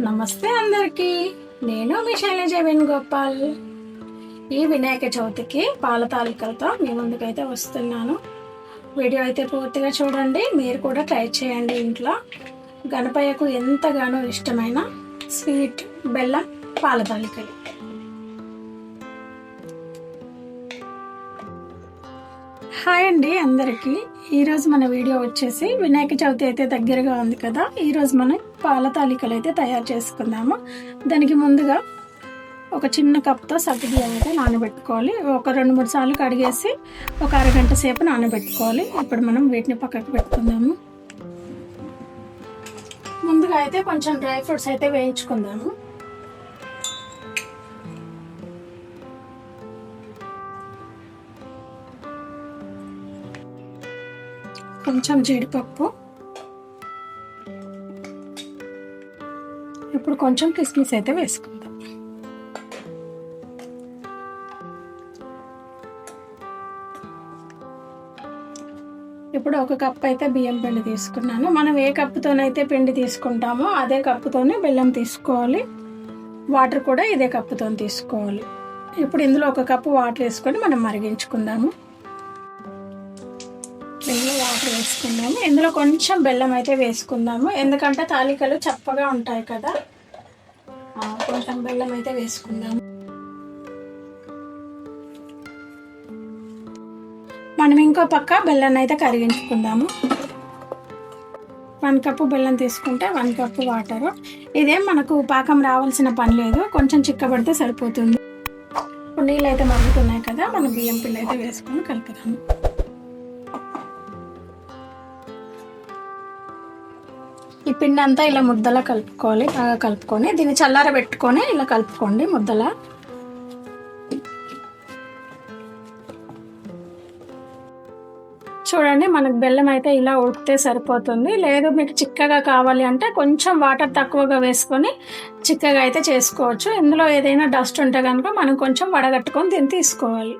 నమస్తే అందరికీ. నేను మీ శైలజ వేణుగోపాల్. ఈ వినాయక చవితికి పాల తాలికలతో మీ ముందుకైతే వస్తున్నాను. వీడియో అయితే పూర్తిగా చూడండి. మీరు కూడా ట్రై చేయండి ఇంట్లో. గణపయ్యకు ఎంతగానో ఇష్టమైన స్వీట్ బెల్లం పాల తాలికలు. హాయ్ అండి అందరికీ. ఈరోజు మన వీడియో వచ్చేసి వినాయక చవితి అయితే దగ్గరగా ఉంది కదా ఈరోజు మనం పాల తాలికలు అయితే తయారు చేసుకుందాము. దానికి ముందుగా ఒక చిన్న కప్తో సగ్గుబియ్యం అయితే నానబెట్టుకోవాలి. ఒక రెండు మూడు సార్లు కడిగేసి ఒక అరగంట సేపు నానబెట్టుకోవాలి. ఇప్పుడు మనం వీటిని పక్కకు పెట్టుకుందాము. ముందుగా అయితే కొంచెం డ్రై ఫ్రూట్స్ అయితే వేయించుకుందాము. కొంచెం జీడిపప్పు. ఇప్పుడు కొంచెం కిస్మిస్ అయితే వేసుకుందాం. ఇప్పుడు ఒక కప్ అయితే బియ్యం పిండి తీసుకున్నాను. మనం ఏ కప్పుతోనైతే పిండి తీసుకుంటామో అదే కప్పుతోనే బెల్లం తీసుకోవాలి. వాటర్ కూడా ఇదే కప్పుతో తీసుకోవాలి. ఇప్పుడు ఇందులో ఒక కప్పు వాటర్ వేసుకొని మనం మరిగించుకుందాము. ఇందులో వాటర్ వేసుకుందాము. ఇందులో కొంచెం బెల్లం అయితే వేసుకుందాము. ఎందుకంటే తాలికలు చప్పగా ఉంటాయి కదా. కొంచెం బెల్లం అయితే వేసుకుందాము. మనం ఇంకో పక్క బెల్లాన్ని అయితే కరిగించుకుందాము. వన్ కప్పు బెల్లం తీసుకుంటే వన్ కప్పు వాటరు. ఇదేం మనకు పాకం రావాల్సిన పని లేదు. కొంచెం చిక్కబడితే సరిపోతుంది. నీళ్ళు అయితే మరుగుతున్నాయి కదా. మనం బియ్యం పిల్ల అయితే వేసుకొని కలుపుదాము. పిండి అంతా ఇలా ముద్దలా కలుపుకోవాలి. బాగా కలుపుకొని దీన్ని చల్లార పెట్టుకొని ఇలా కలుపుకోండి ముద్దలా. చూడండి మనకు బెల్లం అయితే ఇలా ఉడికితే సరిపోతుంది. లేదు మీకు చిక్కగా కావాలి అంటే కొంచెం వాటర్ తక్కువగా వేసుకొని చిక్కగా అయితే చేసుకోవచ్చు. ఇందులో ఏదైనా డస్ట్ ఉంటే కనుక మనం కొంచెం వడగట్టుకొని దీన్ని తీసుకోవాలి.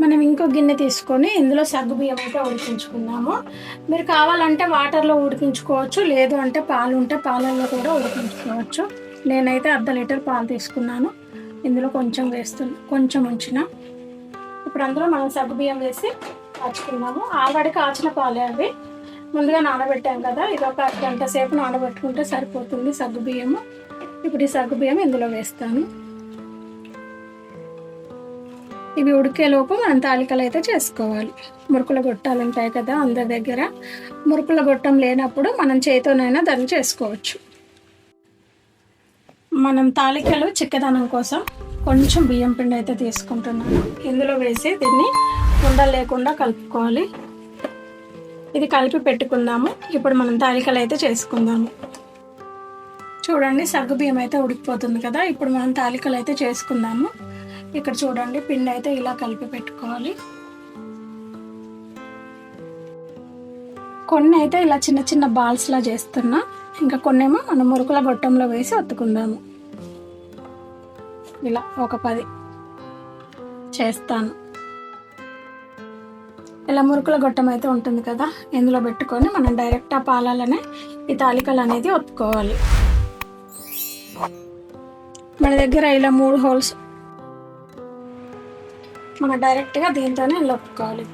మనం ఇంకో గిన్నె తీసుకొని ఇందులో సగ్గుబియ్యం అయితే ఉడికించుకుందాము. మీరు కావాలంటే వాటర్లో ఉడికించుకోవచ్చు లేదు అంటే పాలు ఉంటే పాలల్లో కూడా ఉడికించుకోవచ్చు. నేనైతే అర్ధ లీటర్ పాలు తీసుకున్నాను. ఇందులో కొంచెం వేస్తున్నా కొంచెం ఉంచిన. ఇప్పుడు అందులో మనం సగ్గుబియ్యం వేసి కాచుకున్నాము ఆల్రెడీ కాచిన పాలే అవి. ముందుగా నానబెట్టాం కదా ఇది ఒక గంట సేపు నానబెట్టుకుంటే సరిపోతుంది సగ్గుబియ్యము ఇప్పుడు ఈ సగ్గుబియ్యం ఇందులో వేస్తాను. ఇవి ఉడికేలోపు మనం తాలికలు అయితే చేసుకోవాలి. మురుకుల గొట్టాలు ఉంటాయి కదా అందరి దగ్గర. మురుకుల గొట్టం లేనప్పుడు మనం చేతితోనైనా దాన్ని చేసుకోవచ్చు. మనం తాలికలు చిక్కదనం కోసం కొంచెం బియ్యం పిండి అయితే తీసుకుంటున్నాను. ఇందులో వేసి దీన్ని ఉండలు లేకుండా కలుపుకోవాలి. ఇది కలిపి పెట్టుకుందాము. ఇప్పుడు మనం తాలికలు అయితే చేసుకుందాము. చూడండి సగ్గు బియ్యం అయితే ఉడికిపోతుంది కదా. ఇప్పుడు మనం తాలికలు అయితే చేసుకుందాము. ఇక్కడ చూడండి పిండి అయితే ఇలా కలిపి పెట్టుకోవాలి. కొన్ని అయితే ఇలా చిన్న చిన్న బాల్స్ లా చేస్తున్నా. ఇంకా కొన్నేమో మనం మురుకుల గొట్టంలో వేసి ఒత్తుకుందాము. ఇలా ఒక పది చేస్తాను. ఇలా మురుకుల గొట్టం అయితే ఉంటుంది కదా ఇందులో పెట్టుకొని మనం డైరెక్ట్ ఆ పాలలోనే ఈ తాలికలు అనేది ఒత్తుకోవాలి. మన దగ్గర ఇలా మూడు హోల్స్ మనం డైరెక్ట్గా దీంతోనే లొప్పుకోవాలి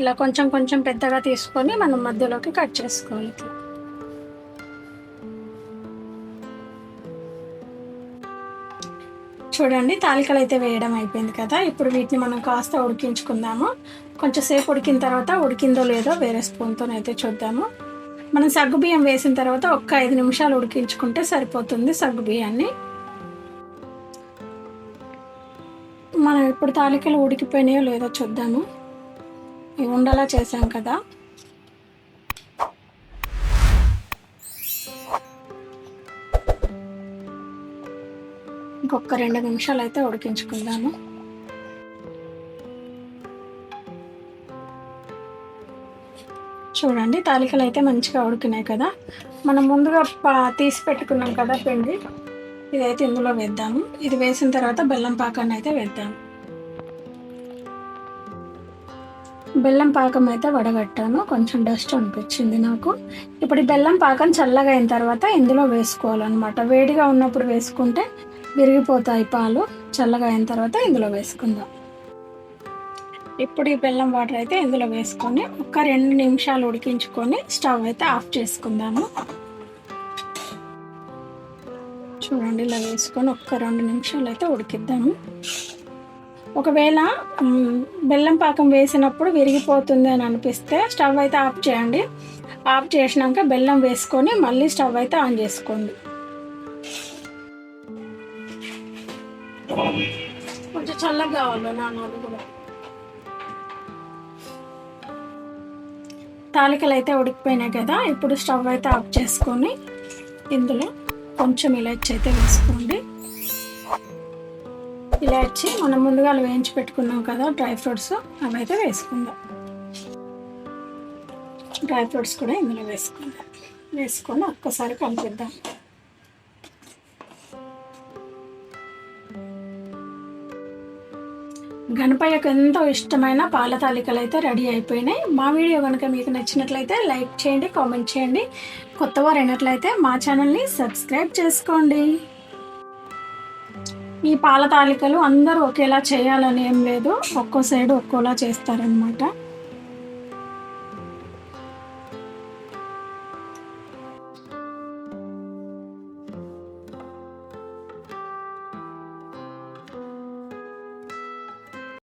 ఇలా కొంచెం కొంచెం పెద్దగా తీసుకొని మనం మధ్యలోకి కట్ చేసుకోవాలి చూడండి తాలికలు అయితే వేయడం అయిపోయింది కదా. ఇప్పుడు వీటిని మనం కాస్త ఉడికించుకుందాము. కొంచెం సేపు ఉడికిన తర్వాత ఉడికిందో లేదో వేరే స్పూన్తో అయితే చూద్దాము. మనం సగ్గుబియ్యం వేసిన తర్వాత ఒక్క ఐదు నిమిషాలు ఉడికించుకుంటే సరిపోతుంది సగ్గుబియ్యాన్ని మనం ఇప్పుడు తాలికలు ఉడికిపోయినాయో లేదో చూద్దాము. ఇవి ఉండలా చేసాం కదా. ఇంకొక రెండు నిమిషాలు అయితే ఉడికించుకుందాము. చూడండి తాలికలు అయితే మంచిగా ఉడికినాయి కదా. మనం ముందుగా పా- తీసి పెట్టుకున్నాం కదా పిండి. ఇదైతే ఇందులో వేద్దాము. ఇది వేసిన తర్వాత బెల్లం పాకాన్ని అయితే వేద్దాము. బెల్లం పాకం అయితే వడగట్టాను. కొంచెం డస్ట్ అనిపించింది నాకు. ఇప్పుడు ఈ బెల్లం పాకం చల్లగా అయిన తర్వాత ఇందులో వేసుకోవాలన్నమాట. వేడిగా ఉన్నప్పుడు వేసుకుంటే విరిగిపోతాయి పాలు. చల్లగా అయిన తర్వాత ఇందులో వేసుకుందాం. ఇప్పుడు ఈ బెల్లం వాటర్ అయితే ఇందులో వేసుకొని ఒక రెండు నిమిషాలు ఉడికించుకొని స్టవ్ అయితే ఆఫ్ చేసుకుందాము. చూడండి ఇలా వేసుకొని ఒక్క రెండు నిమిషాలు అయితే ఉడికిద్దాము. ఒకవేళ బెల్లం పాకం వేసినప్పుడు విరిగిపోతుంది అని అనిపిస్తే స్టవ్ అయితే ఆఫ్ చేయండి. ఆఫ్ చేసినాక బెల్లం వేసుకొని మళ్ళీ స్టవ్ అయితే ఆన్ చేసుకోండి. కొంచెం చల్లగా కావాలి నాన్నది కూడా. తాలికలు అయితే ఉడికిపోయినాయి కదా ఇప్పుడు స్టవ్ అయితే ఆఫ్ చేసుకొని ఇందులో కొంచెం ఇలాచి అయితే వేసుకోండి. ఇలాచి మనం ముందుగా వేయించి పెట్టుకున్నాం కదా డ్రై ఫ్రూట్స్ అవి అయితే వేసుకుందాం. డ్రై ఫ్రూట్స్ కూడా ఇందులో వేసుకుందాం. వేసుకొని ఒక్కసారి కలిపిద్దాం. గణపయ్యకు ఎంతో ఇష్టమైన పాల తాలికలు అయితే రెడీ అయిపోయినాయి. మా వీడియో కనుక మీకు నచ్చినట్లయితే లైక్ చేయండి కామెంట్ చేయండి. కొత్తవారు అయినట్లయితే మా ఛానల్ని సబ్స్క్రైబ్ చేసుకోండి. ఈ పాల తాలికలు అందరూ ఒకేలా చేయాలని ఏం లేదు. ఒక్కో సైడ్ ఒక్కోలా చేస్తారనమాట